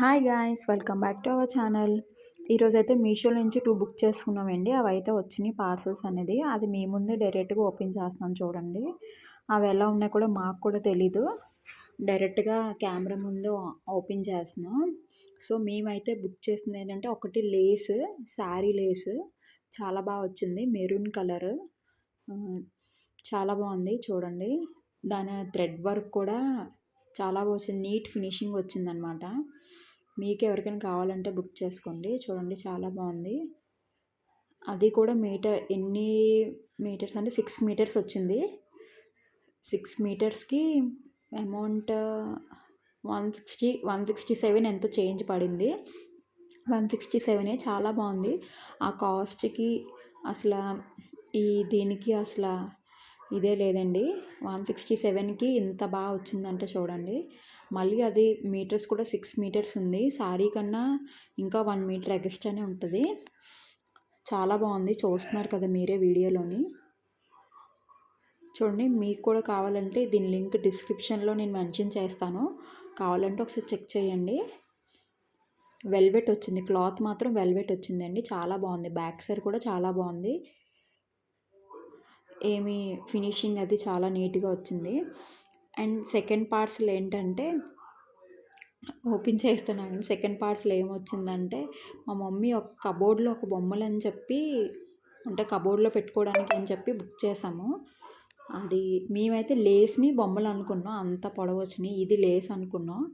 Hi guys welcome back to our channel ఈరోజు అయితే మీషో నుంచి టూ బుక్ చేసుకున్నామండి. అవి అయితే వచ్చినాయి పార్సల్స్ అనేది. అది మీ ముందే డైరెక్ట్గా ఓపెన్ చేస్తున్నాం చూడండి. అవి ఎలా ఉన్నాయి కూడా మాకు కూడా తెలీదు. డైరెక్ట్గా కెమెరా ముందు ఓపెన్ చేస్తున్నాం. సో మేమైతే బుక్ చేసింది ఏంటంటే ఒకటి లేస్ శారీ లేస్. చాలా బాగా వచ్చింది. Maroon colour. చాలా బాగుంది చూడండి. దాని థ్రెడ్ వర్క్ కూడా చాలా వచ్చింది. నీట్ ఫినిషింగ్ వచ్చిందనమాట. మీకు ఎవరికైనా కావాలంటే బుక్ చేసుకోండి. చూడండి చాలా బాగుంది. అది కూడా మీటర్ ఎన్ని మీటర్స్ అంటే సిక్స్ మీటర్స్ వచ్చింది. Six మీటర్స్కి amount one sixty one sixty seven ఎంతో చేంజ్ పడింది. వన్ సిక్స్టీ సెవెనే చాలా బాగుంది. ఆ కాస్ట్కి అసలు ఈ దీనికి అసలు ఇదే లేదండి. వన్ సిక్స్టీ సెవెన్కి ఇంత బాగా వచ్చిందంటే చూడండి. మళ్ళీ అది మీటర్స్ కూడా సిక్స్ మీటర్స్ ఉంది. శారీ కన్నా ఇంకా వన్ మీటర్ ఎగస్ట్రానే ఉంటుంది. చాలా బాగుంది. చూస్తున్నారు కదా మీరే వీడియోలోని. చూడండి మీకు కూడా కావాలంటే దీని లింక్ డిస్క్రిప్షన్లో నేను మెన్షన్ చేస్తాను. కావాలంటే ఒకసారి చెక్ చేయండి. వెల్వెట్ వచ్చింది. క్లాత్ మాత్రం వెల్వెట్ వచ్చిందండి. చాలా బాగుంది. బ్యాక్ సైడ్ కూడా చాలా బాగుంది. ఏమి ఫినిషింగ్ అది చాలా నీట్గా వచ్చింది. అండ్ సెకండ్ పార్ట్స్లో ఏంటంటే ఓపెన్ చేస్తున్నాను సెకండ్ పార్ట్స్లో ఏమొచ్చిందంటే మా మమ్మీ ఒక కబోర్డ్లో ఒక బొమ్మలు అని చెప్పి అంటే కబోర్డ్లో పెట్టుకోవడానికి అని చెప్పి బుక్ చేసాము. అది మేమైతే లేస్ని బొమ్మలు అనుకున్నాం అంత పొడవు వచ్చినాయి ఇది లేస్ అనుకున్నాం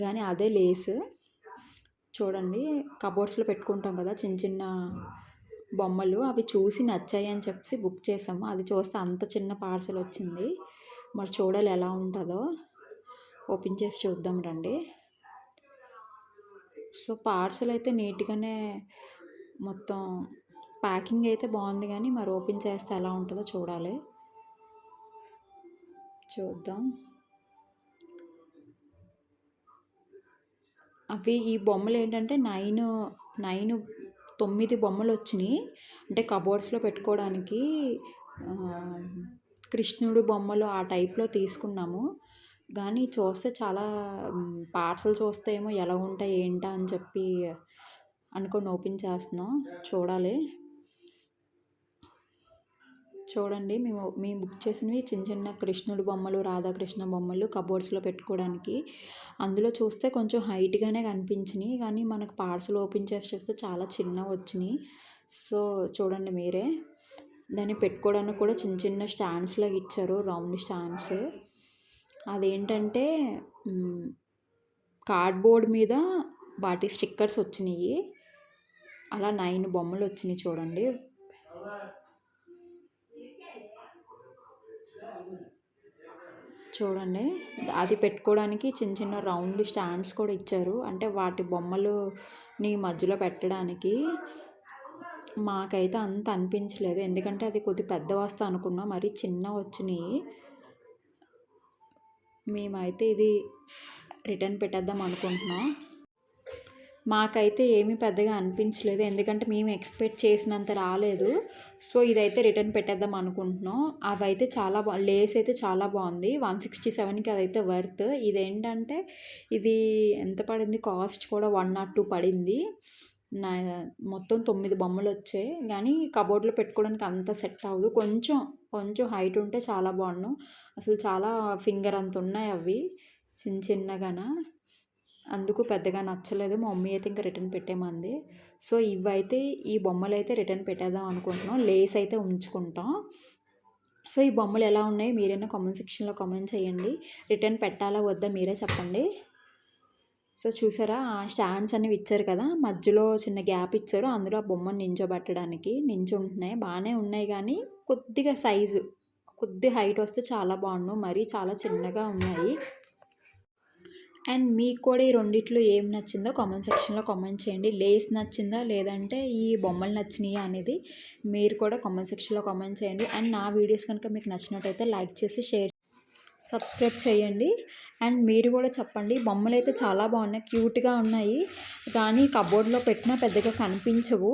కానీ అదే లేస్. చూడండి కబోర్డ్స్లో పెట్టుకుంటాం కదా చిన్న చిన్న బొమ్మలు అవి చూసి నచ్చాయి అని చెప్పి బుక్ చేసాము అది చూస్తే అంత చిన్న పార్సల్ వచ్చింది. మరి చూడాలి ఎలా ఉంటుందో. ఓపెన్ చేసి చూద్దాం రండి. సో పార్సల్ అయితే నీట్గానే మొత్తం ప్యాకింగ్ అయితే బాగుంది కానీ మరి ఓపెన్ చేస్తే ఎలా ఉంటుందో చూడాలి. చూద్దాం. అవి ఈ బొమ్మలు ఏంటంటే నైన్ నైన్ తొమ్మిది బొమ్మలు వచ్చినాయి అంటే కబోర్డ్స్లో పెట్టుకోవడానికి కృష్ణుడు బొమ్మలు ఆ టైప్లో తీసుకున్నాము. కానీ చూస్తే చాలా పార్సల్ చూస్తే ఏమో ఎలా ఉంటాయి ఏంటా అని చెప్పి అనుకొని ఓపెన్ చేస్తున్నాం. చూడాలి. చూడండి మేము మేము బుక్ చేసినవి చిన్న చిన్న కృష్ణుడు బొమ్మలు రాధాకృష్ణ బొమ్మలు కబోర్డ్స్లో పెట్టుకోవడానికి. అందులో చూస్తే కొంచెం హైట్గానే కనిపించినాయి కానీ మనకు పార్సల్ ఓపెన్ చేసి చూస్తే చాలా చిన్నవి వచ్చినాయి. సో చూడండి మీరే. దాన్ని పెట్టుకోవడానికి కూడా చిన్న చిన్న స్టాండ్స్ లాగా ఇచ్చారు రౌండ్ స్టాండ్స్ అదేంటంటే కార్డ్బోర్డ్ మీద వాటి స్టిక్కర్స్ వచ్చినాయి. అలా నైన్ బొమ్మలు వచ్చినాయి చూడండి. చూడండి. అది పెట్టుకోవడానికి చిన్న చిన్న రౌండ్ స్టాండ్స్ కూడా ఇచ్చారు. అంటే వాటి బొమ్మలుని మధ్యలో పెట్టడానికి మాకైతే అంత అనిపించలేదు. ఎందుకంటే అది కొద్ది పెద్ద వస్తా అనుకున్నాం మరి చిన్న వచ్చినాయి. మేమైతే ఇది రిటర్న్ పెట్టేద్దాం అనుకుంటున్నాం. మాకైతే ఏమీ పెద్దగా అనిపించలేదు. ఎందుకంటే మేము ఎక్స్పెక్ట్ చేసినంత రాలేదు. సో ఇదైతే రిటర్న్ పెట్టేద్దాం అనుకుంటున్నాం. అవైతే చాలా బా లేస్ అయితే చాలా బాగుంది. వన్ సిక్స్టీ సెవెన్కి అదైతే వర్త్. ఇదేంటంటే ఇది ఎంత పడింది? కాస్ట్ కూడా వన్ నాట్ టూ పడింది. నా మొత్తం తొమ్మిది బొమ్మలు వచ్చాయి. కానీ కబోర్డ్లో పెట్టుకోవడానికి అంత సెట్ అవ్వదు. కొంచెం కొంచెం హైట్ ఉంటే చాలా బాగున్నాం. అసలు చాలా ఫింగర్ అంత ఉన్నాయి అవి. చిన్న చిన్నగానా. అందుకు పెద్దగా నచ్చలేదు. మా మమ్మీ అయితే ఇంకా రిటర్న్ పెట్టేమంది సో ఇవైతే ఈ బొమ్మలు అయితే రిటర్న్ పెట్టేద్దాం అనుకుంటున్నాం. లేస్ అయితే ఉంచుకుంటాం. సో ఈ బొమ్మలు ఎలా ఉన్నాయి మీరైనా కామెంట్ సెక్షన్లో కామెంట్ చేయండి. రిటర్న్ పెట్టాలా వద్దా మీరే చెప్పండి. సో చూసారా? ఆ స్టాండ్స్ అనేవి ఇచ్చారు కదా? మధ్యలో చిన్న గ్యాప్ ఇచ్చారు. అందులో ఆ బొమ్మను నించోబెట్టడానికి నించుంటున్నాయి బాగానే ఉన్నాయి కానీ కొద్దిగా సైజు కొద్ది హైట్ వస్తే చాలా బాగున్నావు మరీ చాలా చిన్నగా ఉన్నాయి. అండ్ మీకు కూడా ఈ రెండిట్లో ఏం నచ్చిందో కామెంట్ సెక్షన్లో కామెంట్ చేయండి. లేస్ నచ్చిందా? లేదంటే ఈ బొమ్మలు నచ్చినాయా అనేది మీరు కూడా కామెంట్ సెక్షన్లో కామెంట్ చేయండి. అండ్ నా వీడియోస్ కనుక మీకు నచ్చినట్టయితే లైక్ చేసి షేర్ సబ్స్క్రైబ్ చేయండి. అండ్ మీరు కూడా చెప్పండి. బొమ్మలు అయితే చాలా బాగున్నాయి. క్యూట్గా ఉన్నాయి. కానీ కబోర్డ్లో పెట్టినా పెద్దగా కనిపించవు.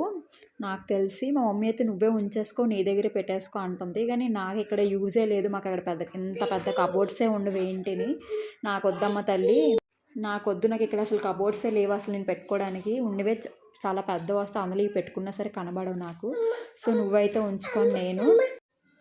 నాకు తెలిసి మా మమ్మీ అయితే నువ్వే ఉంచేసుకో నీ దగ్గర పెట్టేసుకో అంటుంది. కానీ నాకు ఇక్కడ యూజే లేదు. మాకు అక్కడ పెద్ద ఇంత పెద్ద కబోర్డ్సే ఉండవు ఏంటిని. నాకు వద్దమ్మ తల్లి. నాకొద్దు నాకు ఇక్కడ అసలు కబోర్డ్సే లేవు అసలు నేను పెట్టుకోవడానికి. ఉన్నవే చ- చాలా పెద్ద వస్తే అందులో ఇవి పెట్టుకున్నా సరే కనబడవు నాకు. సో నువ్వైతే ఉంచుకొని నేను.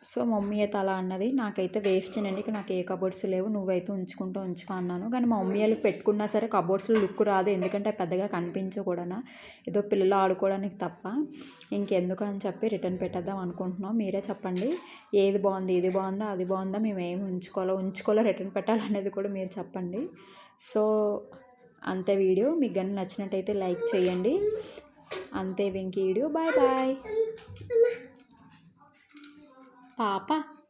సో మమ్మీ అయితే అలా అన్నది. నాకైతే వేస్ట్ అండి నాకు ఏ కబోర్డ్స్ లేవు. నువ్వైతే ఉంచుకుంటూ ఉంచుకో అన్నాను. కానీ మా మమ్మీ వాళ్ళు పెట్టుకున్నా సరే కబోర్డ్స్లో లుక్ రాదు. ఎందుకంటే పెద్దగా కనిపించకూడనా? ఏదో పిల్లలు ఆడుకోవడానికి తప్ప. ఇంకెందుకు అని చెప్పి రిటర్న్ పెట్టేద్దాం అనుకుంటున్నాం. మీరే చెప్పండి. ఏది బాగుంది? ఇది బాగుందా? అది బాగుందా? మేము ఏమి ఉంచుకోవాలో? ఉంచుకోవాలో? రిటర్న్ పెట్టాలనేది కూడా మీరు చెప్పండి. సో అంతే వీడియో. మీకు కానీ నచ్చినట్టయితే లైక్ చేయండి. అంతే వెంకీ వీడియో. Bye bye. 爸爸